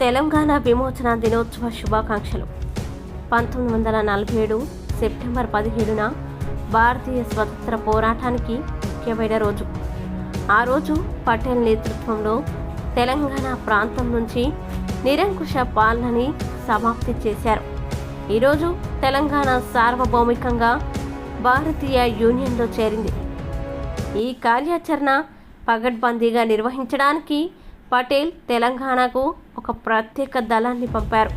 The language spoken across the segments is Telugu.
తెలంగాణ విమోచన దినోత్సవ శుభాకాంక్షలు. పంతొమ్మిది వందల నలభై ఏడు సెప్టెంబర్ పదిహేడున భారతీయ స్వతంత్ర పోరాటానికి ముఖ్యమైన రోజు. ఆ రోజు పటేల్ నేతృత్వంలో తెలంగాణ ప్రాంతం నుంచి నిరంకుశ పాలనని సమాప్తి చేశారు. ఈరోజు తెలంగాణ సార్వభౌమికంగా భారతీయ యూనియన్లో చేరింది. ఈ కార్యాచరణ పగడ్బందీగా నిర్వహించడానికి పటేల్ తెలంగాణకు ఒక ప్రత్యేక దళాన్ని పంపారు.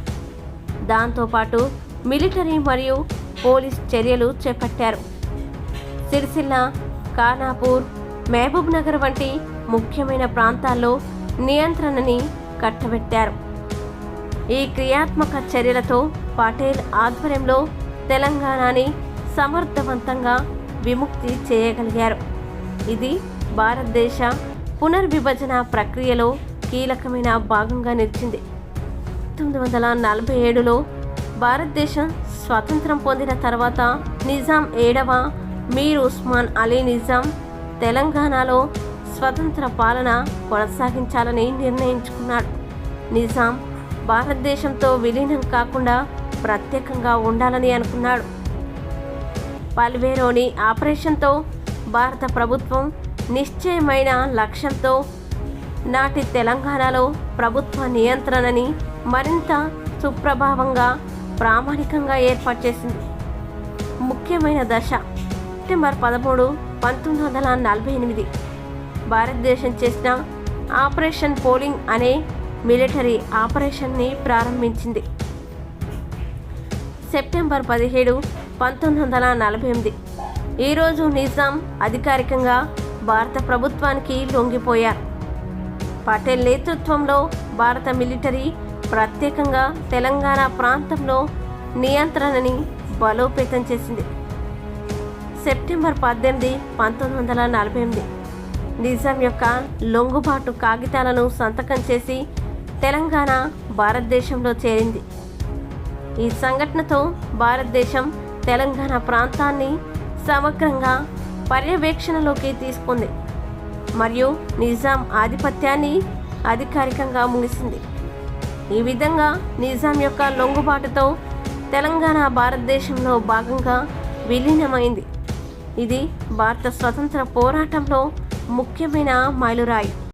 దాంతోపాటు మిలిటరీ మరియు పోలీస్ చర్యలు చేపట్టారు. సిరిసిల్ల ఖానాపూర్ మహబూబ్ నగర్ వంటి ముఖ్యమైన ప్రాంతాల్లో నియంత్రణని కట్టబెట్టారు. ఈ క్రియాత్మక చర్యలతో పటేల్ ఆధ్వర్యంలో తెలంగాణని సమర్థవంతంగా విముక్తి చేయగలిగారు. ఇది భారతదేశ పునర్విభజన ప్రక్రియలో కీలకమైన భాగంగా నిలిచింది. పంతొమ్మిది వందల నలభై ఏడులో భారతదేశం స్వాతంత్రం పొందిన తర్వాత నిజాం ఏడవ మీర్ ఉస్మాన్ అలీ నిజాం తెలంగాణలో స్వతంత్ర పాలన కొనసాగించాలని నిర్ణయించుకున్నాడు. నిజాం భారతదేశంతో విలీనం కాకుండా ప్రత్యేకంగా ఉండాలని అనుకున్నాడు. పల్వేరోని ఆపరేషన్తో భారత ప్రభుత్వం నిశ్చయమైన లక్ష్యంతో నాటి తెలంగాణలో ప్రభుత్వ నియంత్రణని మరింత సుప్రభావంగా ప్రామాణికంగా ఏర్పాటు చేసింది. ముఖ్యమైన దశ సెప్టెంబర్ పదమూడు పంతొమ్మిది వందల నలభై ఎనిమిది. భారతదేశం చేసిన ఆపరేషన్ పోలింగ్ అనే మిలిటరీ ఆపరేషన్ని ప్రారంభించింది. సెప్టెంబర్ పదిహేడు పంతొమ్మిది వందల నలభై ఎనిమిది. ఈరోజు నిజాం అధికారికంగా భారత ప్రభుత్వానికి లొంగిపోయారు. పటేల్ నేతృత్వంలో భారత మిలిటరీ ప్రత్యేకంగా తెలంగాణ ప్రాంతంలో నియంత్రణని బలోపేతం చేసింది. సెప్టెంబర్ పద్దెనిమిది పంతొమ్మిది వందల నలభై ఎనిమిది. నిజాం యొక్క లొంగుబాటు కాగితాలను సంతకం చేసి తెలంగాణ భారతదేశంలో చేరింది. ఈ సంఘటనతో భారతదేశం తెలంగాణ ప్రాంతాన్ని సమగ్రంగా పర్యవేక్షణలోకి తీసుకుంది. మరియు నిజాం ఆధిపత్యాన్ని అధికారికంగా ముగిసింది. ఈ విధంగా నిజాం యొక్క లొంగుబాటుతో తెలంగాణ భారతదేశంలో భాగంగా విలీనమైంది. ఇది భారత స్వతంత్ర పోరాటంలో ముఖ్యమైన మైలురాయి.